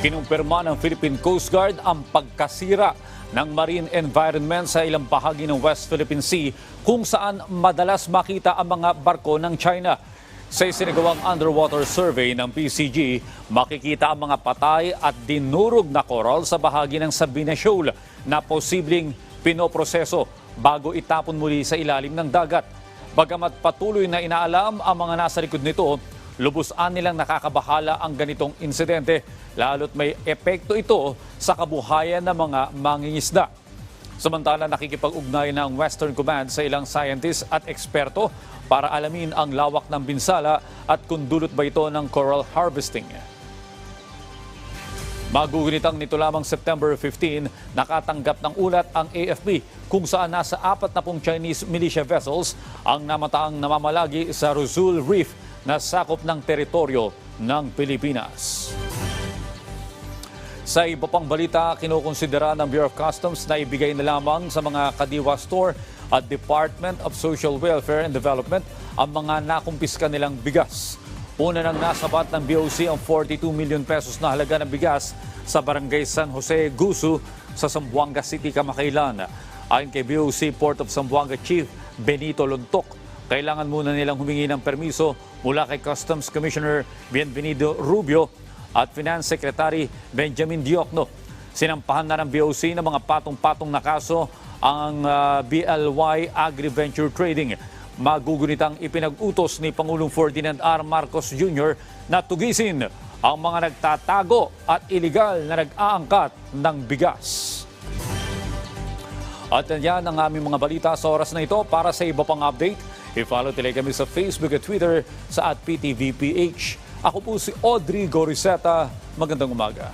Kinumpirma ng Philippine Coast Guard ang pagkasira ng marine environment sa ilang bahagi ng West Philippine Sea kung saan madalas makita ang mga barko ng China. Sa isinagawang underwater survey ng PCG, makikita ang mga patay at dinurog na coral sa bahagi ng Sabina Shoal na posibleng pinoproseso bago itapon muli sa ilalim ng dagat. Bagamat patuloy na inaalam ang mga nasa likod nito, lubusan nilang nakakabahala ang ganitong insidente lalo't may epekto ito sa kabuhayan ng mga mangingisda. Samantala nakikipag-ugnay ng Western Command sa ilang scientists at eksperto para alamin ang lawak ng binsala at kung dulot ba ito ng coral harvesting. Magugunitang nito lamang September 15, nakatanggap ng ulat ang AFP kung saan nasa apat na pong Chinese militia vessels ang namataang namamalagi sa Rizul Reef na sakop ng teritoryo ng Pilipinas. Sa iba pang balita, kinukonsidera ng Bureau of Customs na ibigay na lamang sa mga Kadiwa Store at Department of Social Welfare and Development ang mga nakumpiska nilang bigas. Una nang nasabat ng BOC ang 42 million pesos na halaga ng bigas sa barangay San Jose, Gusu sa Zamboanga City, Kamakailan. Ayon kay BOC Port of Zamboanga Chief Benito Lontok, kailangan muna nilang humingi ng permiso mula kay Customs Commissioner Bienvenido Rubio at Finance Secretary Benjamin Diokno. Sinampahan na ng BOC ng mga patong-patong na kaso ang ah, BLY Agri-Venture Trading. Magugunitang ipinag-utos ni Pangulong Ferdinand R. Marcos Jr. na tugisin ang mga nagtatago at iligal na nag-aangkat ng bigas. At yan ang aming mga balita sa oras na ito. Para sa iba pang update, i-follow tuloy kami sa Facebook at Twitter sa at PTVPH. Ako po si Audrey Goriseta. Magandang umaga.